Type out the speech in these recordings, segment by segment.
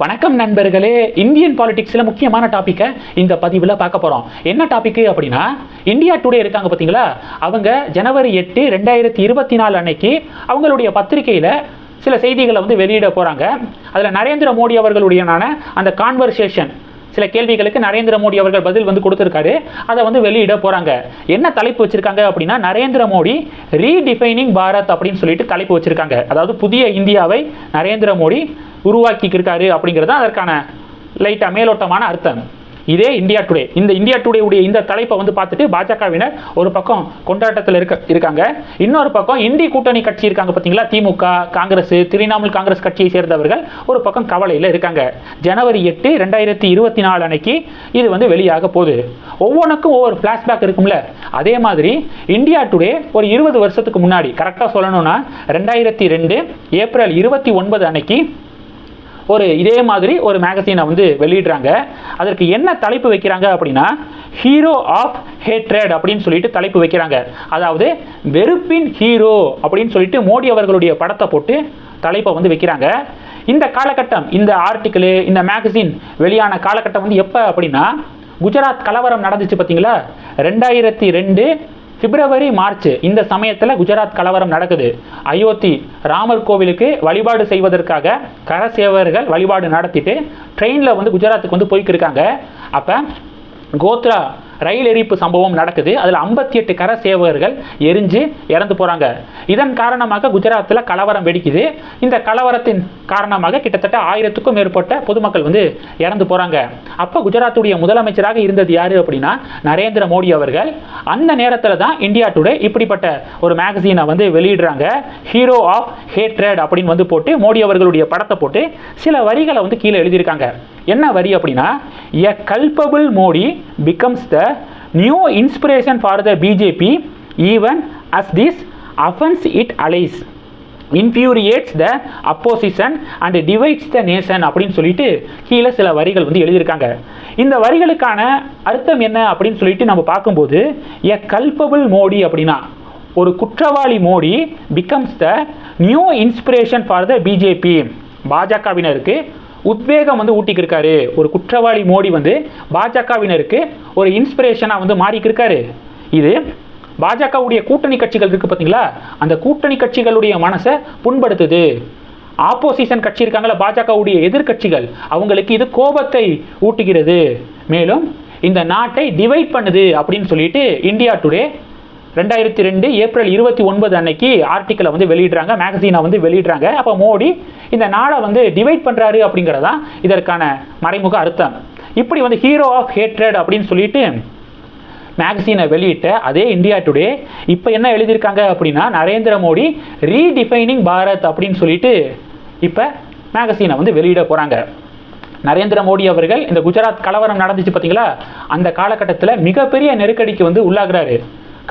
வணக்கம் நண்பர்களே. இந்தியன் பாலிடிக்ஸில் முக்கியமான டாப்பிக்கை இந்த பதிவில் பார்க்க போகிறோம் என்ன டாபிக் அப்படின்னா இந்தியா டுடே இருக்காங்க பார்த்தீங்களா? அவங்க ஜனவரி எட்டு ரெண்டாயிரத்தி இருபத்தி நாலு அன்னைக்கு அவங்களுடைய பத்திரிகையில் சில செய்திகளை வந்து வெளியிட போகிறாங்க அதில் நரேந்திர மோடி அவர்களுடையனான அந்த கான்வர்சேஷன் சில கேள்விகளுக்கு நரேந்திர மோடி அவர்கள் பதில் வந்து கொடுத்துருக்காரு. அதை வந்து வெளியிட போகிறாங்க என்ன தலைப்பு வச்சுருக்காங்க அப்படின்னா நரேந்திர மோடி ரீடிஃபைனிங் பாரத் அப்படின்னு சொல்லிட்டு தலைப்பு வச்சுருக்காங்க. அதாவது புதிய இந்தியாவை நரேந்திர மோடி உருவாக்கிக்கிருக்காரு அப்படிங்கிறது தான் அதற்கான லைட்டாக மேலோட்டமான அர்த்தம். இதே இந்தியா டுடே இந்த இந்தியா டுடே உடைய இந்த தலைப்பை வந்து பார்த்துட்டு பாஜகவினர் ஒரு பக்கம் கொண்டாட்டத்தில் இருக்க இருக்காங்க. இன்னொரு பக்கம் இந்தி கூட்டணி கட்சி இருக்காங்க பார்த்தீங்களா? திமுக காங்கிரஸ் திரிணாமுல் காங்கிரஸ் கட்சியை சேர்ந்தவர்கள் ஒரு பக்கம் கவலையில் இருக்காங்க. ஜனவரி எட்டு ரெண்டாயிரத்தி இருபத்தி நாலு அன்னைக்கு இது வந்து வெளியாக போகுது. ஒவ்வொன்றுக்கும் ஒவ்வொரு ஃப்ளாஷ்பேக் இருக்கும்ல. அதே மாதிரி இந்தியா டுடே ஒரு இருபது வருஷத்துக்கு முன்னாடி கரெக்டாக சொல்லணும்னா ரெண்டாயிரத்தி ரெண்டு ஏப்ரல் இருபத்தி ஒன்பது அன்னைக்கு ஒரு இதே மாதிரி ஒரு மேகசீனை வந்து வெளியிடுறாங்க. அதற்கு என்ன தலைப்பு வைக்கிறாங்க அப்படின்னா ஹீரோ ஆஃப் ஹேட்ரட் அப்படின்னு சொல்லிட்டு தலைப்பு வைக்கிறாங்க. அதாவது வெறுப்பின் ஹீரோ அப்படின்னு சொல்லிட்டு மோடி அவர்களுடைய படத்தை போட்டு தலைப்பை வந்து வைக்கிறாங்க. இந்த காலகட்டம் இந்த ஆர்டிக்கிள் இந்த மேகசின் வெளியான காலகட்டம் வந்து எப்போ அப்படின்னா குஜராத் கலவரம் நடந்துச்சு பார்த்தீங்களா? ரெண்டாயிரத்தி ரெண்டு பிப்ரவரி மார்ச் இந்த சமயத்தில் குஜராத் கலவரம் நடக்குது. அயோத்தி ராமர் கோவிலுக்கு வழிபாடு செய்வதற்காக கரசேவர்கள் வழிபாடு நடத்திட்டு ட்ரெயினில் வந்து குஜராத்துக்கு வந்து போய்க்கிருக்காங்க. அப்போ கோத்ரா ரயில் எரிப்பு சம்பவம் நடக்குது. அதில் ஐம்பத்தி எட்டு கர சேவகர்கள் எரிஞ்சு இறந்து போகிறாங்க இதன் காரணமாக குஜராத்தில் கலவரம் வெடிக்குது. இந்த கலவரத்தின் காரணமாக கிட்டத்தட்ட ஆயிரத்துக்கும் மேற்பட்ட பொதுமக்கள் வந்து இறந்து போகிறாங்க அப்போ குஜராத்துடைய முதலமைச்சராக இருந்தது யார் அப்படின்னா நரேந்திர மோடி அவர்கள். அந்த நேரத்தில் தான் இந்தியா டுடே இப்படிப்பட்ட ஒரு மேகசீனை வந்து வெளியிடுறாங்க. ஹீரோ ஆஃப் ஹேட்ரட் அப்படின்னு வந்து போட்டு மோடி அவர்களுடைய படத்தை போட்டு சில வரிகளை வந்து கீழே எழுதியிருக்காங்க. என்ன வரி அப்படின்னா a culpable Modi becomes the new inspiration for the BJP even as this offends it allies infuriates the opposition and divides the nation அப்படின்னு சொல்லிட்டு கீழே சில வரிகள் வந்து எழுதியிருக்காங்க. இந்த வரிகளுக்கான அர்த்தம் என்ன அப்படின்னு சொல்லிட்டு நம்ம பார்க்கும்போது எ கல்பபிள் மோடி அப்படின்னா ஒரு குற்றவாளி Modi becomes the new inspiration for the BJP பாஜகவினருக்கு உத்வேகம் வந்து ஊட்டிக்கிருக்காரு. ஒரு குற்றவாளி மோடி வந்து பாஜகவினருக்கு ஒரு இன்ஸ்பிரேஷனாக வந்து மாறிக்கிருக்காரு. இது பாஜகவுடைய கூட்டணி கட்சிகள் இருக்குது பார்த்தீங்களா அந்த கூட்டணி கட்சிகளுடைய மனசை புண்படுத்துது. ஆப்போசிஷன் கட்சி இருக்காங்களா பாஜகவுடைய எதிர்க்கட்சிகள் அவங்களுக்கு இது கோபத்தை ஊட்டுகிறது. மேலும் இந்த நாட்டை டிவைட் பண்ணுது அப்படின்னு சொல்லிட்டு இந்தியா டுடே ரெண்டாயிரத்தி ரெண்டு ஏப்ரல் இருபத்தி ஒன்பது அன்னைக்கு ஆர்டிக்கலை வந்து வெளியிடுறாங்க மேகசீனை வந்து வெளியிடுறாங்க. அப்போ மோடி இந்த நாடை வந்து டிவைட் பண்ணுறாரு அப்படிங்கிறதான் இதற்கான மறைமுக அர்த்தம். இப்படி வந்து ஹீரோ ஆஃப் ஹேட்ரட் அப்படின்னு சொல்லிட்டு மேகசீனை வெளியிட்ட அதே இந்தியா டுடே இப்போ என்ன எழுதியிருக்காங்க அப்படின்னா நரேந்திர மோடி ரீடிஃபைனிங் பாரத் அப்படின்னு சொல்லிட்டு இப்போ மேகசீனை வந்து வெளியிட போகிறாங்க நரேந்திர மோடி அவர்கள் இந்த குஜராத் கலவரம் நடந்துச்சு பார்த்தீங்களா அந்த காலகட்டத்தில் மிகப்பெரிய நெருக்கடிக்கு வந்து உள்ளாகிறாரு.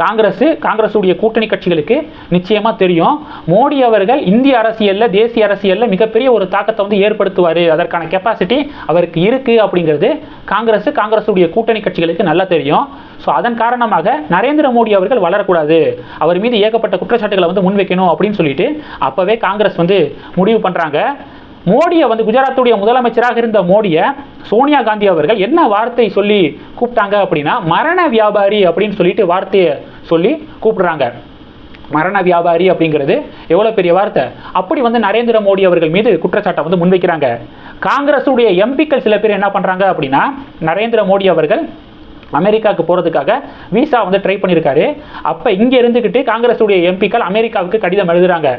காங்கிரஸ் காங்கிரஸுடைய கூட்டணி கட்சிகளுக்கு நிச்சயமாக தெரியும். மோடி அவர்கள் இந்திய அரசியலில் தேசிய அரசியலில் மிகப்பெரிய ஒரு தாக்கத்தை வந்து ஏற்படுத்துவார். அதற்கான கெப்பாசிட்டி அவருக்கு இருக்குது அப்படிங்கிறது காங்கிரஸ் காங்கிரஸுடைய கூட்டணி கட்சிகளுக்கு நல்லா தெரியும். ஸோ அதன் காரணமாக நரேந்திர மோடி அவர்கள் வளரக்கூடாது. அவர் மீது ஏகப்பட்ட குற்றச்சாட்டுகளை வந்து முன்வைக்கணும் அப்படின்னு சொல்லிட்டு அப்போவே காங்கிரஸ் வந்து முடிவு பண்ணுறாங்க மோடியை வந்து குஜராத்துடைய முதலமைச்சராக இருந்த மோடியை சோனியா காந்தி அவர்கள் என்ன வார்த்தை சொல்லி கூப்பிட்டாங்க அப்படின்னா மரண வியாபாரி அப்படின்னு சொல்லிட்டு வார்த்தையை சொல்லி கூப்பிடுறாங்க. மரண வியாபாரி அப்படிங்கிறது எவ்வளோ பெரிய வார்த்தை? அப்படி வந்து நரேந்திர மோடி அவர்கள் மீது குற்றச்சாட்டை வந்து முன்வைக்கிறாங்க. காங்கிரஸுடைய எம்பிக்கள் சில பேர் என்ன பண்ணுறாங்க அப்படின்னா நரேந்திர மோடி அவர்கள் அமெரிக்காவுக்கு போகிறதுக்காக விசா வந்து ட்ரை பண்ணியிருக்காரு அப்போ இங்கே இருந்துக்கிட்டு காங்கிரஸுடைய எம்பிக்கள் அமெரிக்காவுக்கு கடிதம் எழுதுகிறாங்க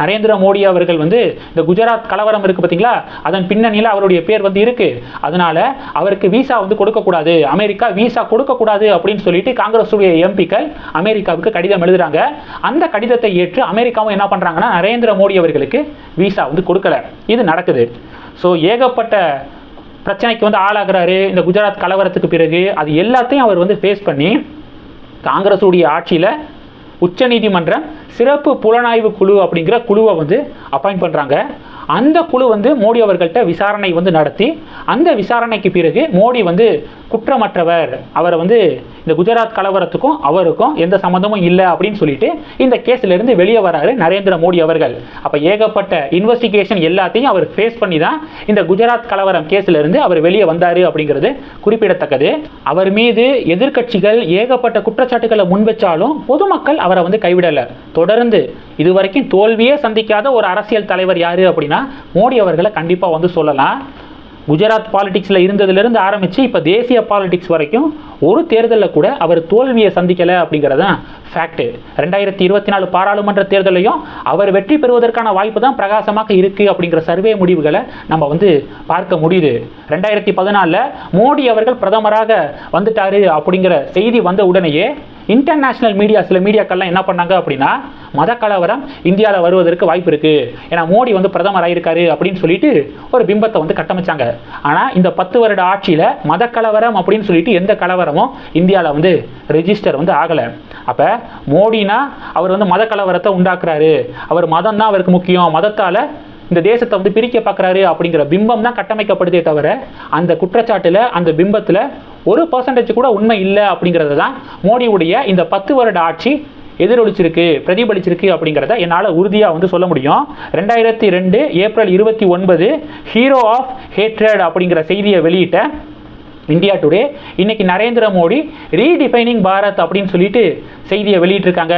நரேந்திர மோடி அவர்கள் வந்து இந்த குஜராத் கலவரம் இருக்குது பார்த்தீங்களா அதன் பின்னணியில் அவருடைய பேர் வந்து இருக்குது அதனால் அவருக்கு விசா வந்து கொடுக்கக்கூடாது. அமெரிக்கா விசா கொடுக்கக்கூடாது அப்படின்னு சொல்லிட்டு காங்கிரஸுடைய எம்பிக்கள் அமெரிக்காவுக்கு கடிதம் எழுதுகிறாங்க அந்த கடிதத்தை ஏற்று அமெரிக்காவும் என்ன பண்ணுறாங்கன்னா நரேந்திர மோடி அவர்களுக்கு விசா வந்து கொடுக்கல. இது நடக்குது. ஸோ ஏகப்பட்ட பிரச்சனைக்கு வந்து ஆளாகிறாரு. இந்த குஜராத் கலவரத்துக்கு பிறகு அது எல்லாத்தையும் அவர் வந்து ஃபேஸ் பண்ணி காங்கிரஸுடைய ஆட்சியில் உச்சநீதிமன்றம் சிறப்பு புலனாய்வு குழு அப்படிங்கிற குழுவை வந்து அப்பாயிண்ட் பண்ணுறாங்க அந்த குழு வந்து மோடி அவர்கள்ட்ட விசாரணை வந்து நடத்தி அந்த விசாரணைக்கு பிறகு மோடி வந்து குற்றமற்றவர். அவரை வந்து இந்த குஜராத் கலவரத்துக்கும் அவருக்கும் எந்த சம்மந்தமும் இல்லை அப்படின்னு சொல்லிட்டு இந்த கேஸ்லேருந்து வெளியே வராரு நரேந்திர மோடி அவர்கள். அப்போ ஏகப்பட்ட இன்வெஸ்டிகேஷன் எல்லாத்தையும் அவர் ஃபேஸ் பண்ணி தான் இந்த குஜராத் கலவரம் கேஸ்லேருந்து அவர் வெளியே வந்தார் அப்படிங்கிறது குறிப்பிடத்தக்கது. அவர் மீது எதிர்க்கட்சிகள் ஏகப்பட்ட குற்றச்சாட்டுகளை முன்வச்சாலும் பொதுமக்கள் அவரை வந்து கைவிடலை. தொடர்ந்து இதுவரைக்கும் தோல்வியே சந்திக்காத ஒரு அரசியல் தலைவர் யாரு அப்படின்னா மோடி அவர்களை கண்டிப்பாக வந்து சொல்லலாம். குஜராத் பாலிடிக்ஸில் இருந்ததுலேருந்து ஆரம்பித்து இப்போ தேசிய பாலிடிக்ஸ் வரைக்கும் ஒரு தேர்தலில் கூட அவர் தோல்வியை சந்திக்கலை அப்படிங்கிறது தான் ஃபேக்ட்டு ரெண்டாயிரத்தி இருபத்தி நாலு பாராளுமன்ற தேர்தலையும் அவர் வெற்றி பெறுவதற்கான வாய்ப்பு தான் பிரகாசமாக இருக்குது அப்படிங்கிற சர்வே முடிவுகளை நம்ம வந்து பார்க்க முடியுது. ரெண்டாயிரத்தி பதினாலில் மோடி அவர்கள் பிரதமராக வந்துட்டார் அப்படிங்கிற செய்தி வந்த உடனேயே இன்டர்நேஷனல் மீடியா சில மீடியாக்கள்லாம் என்ன பண்ணாங்க அப்படின்னா மத கலவரம் இந்தியாவில் வருவதற்கு வாய்ப்பு இருக்குது ஏன்னா மோடி வந்து பிரதமர் ஆயிருக்காரு அப்படின்னு சொல்லிட்டு ஒரு பிம்பத்தை வந்து கட்டமைச்சாங்க. ஆனால் இந்த பத்து வருட ஆட்சியில் மத கலவரம் அப்படின்னு சொல்லிட்டு எந்த கலவரமும் இந்தியாவில் வந்து ரெஜிஸ்டர் வந்து ஆகலை. அப்போ மோடினா அவர் வந்து மத கலவரத்தை உண்டாக்குறாரு. அவர் மதம் தான் அவருக்கு முக்கியம். மதத்தால் இந்த தேசத்தை வந்து பிரிக்க பார்க்குறாரு அப்படிங்கிற பிம்பம் தான் கட்டமைக்கப்படுதே தவிர அந்த குற்றச்சாட்டில் அந்த பிம்பத்தில் ஒரு பர்சன்டேஜ் கூட உண்மை இல்லை அப்படிங்கிறது தான் மோடியுடைய இந்த பத்து வருட ஆட்சி எதிரொலிச்சிருக்கு பிரதிபலிச்சிருக்கு அப்படிங்கிறத என்னால் உறுதியாக வந்து சொல்ல முடியும். ரெண்டாயிரத்தி ரெண்டு ஏப்ரல் இருபத்தி ஒன்பது ஹீரோ ஆஃப் ஹேட்ரட் அப்படிங்கிற செய்தியை வெளியிட்ட இந்தியா டுடே இன்னைக்கு நரேந்திர மோடி ரீடிஃபைனிங் பாரத் அப்படின்னு சொல்லிட்டு செய்தியை வெளியிட்டிருக்காங்க.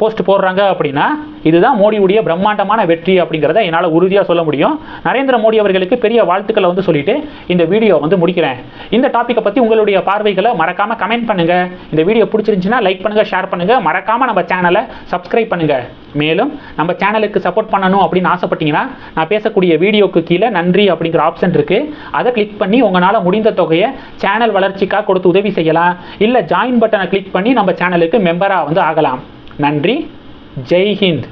போஸ்ட் போடுறாங்க அப்படின்னா இதுதான் மோடியுடைய பிரம்மாண்டமான வெற்றி அப்படிங்கிறத என்னால் உறுதியாக சொல்ல முடியும். நரேந்திர மோடி அவர்களுக்கு பெரிய வாழ்த்துக்களை வந்து சொல்லிட்டு இந்த வீடியோ வந்து முடிக்கிறேன். இந்த டாப்பிக்கை பற்றி உங்களுடைய பார்வைகளை மறக்காமல் கமெண்ட் பண்ணுங்க. இந்த வீடியோ பிடிச்சிருந்துச்சுன்னா லைக் பண்ணுங்க ஷேர் பண்ணுங்க. மறக்காமல் நம்ம சேனலை சப்ஸ்கிரைப் பண்ணுங்க. மேலும் நம்ம சேனலுக்கு சப்போர்ட் பண்ணணும் அப்படின்னு ஆசைப்பட்டீங்கன்னா நான் பேசக்கூடிய வீடியோக்கு கீழே நன்றி அப்படிங்கிற ஆப்ஷன் இருக்கு. அதை கிளிக் பண்ணி உங்களால் முடிந்த தொகையை சேனல் வளர்ச்சிக்காக கொடுத்து உதவி செய்யலாம். இல்லை ஜாயின் பட்டனை கிளிக் பண்ணி நம்ம சேனலுக்கு மெம்பராக வந்து ஆகலாம். நன்றி ஜெய் ஹிந்த்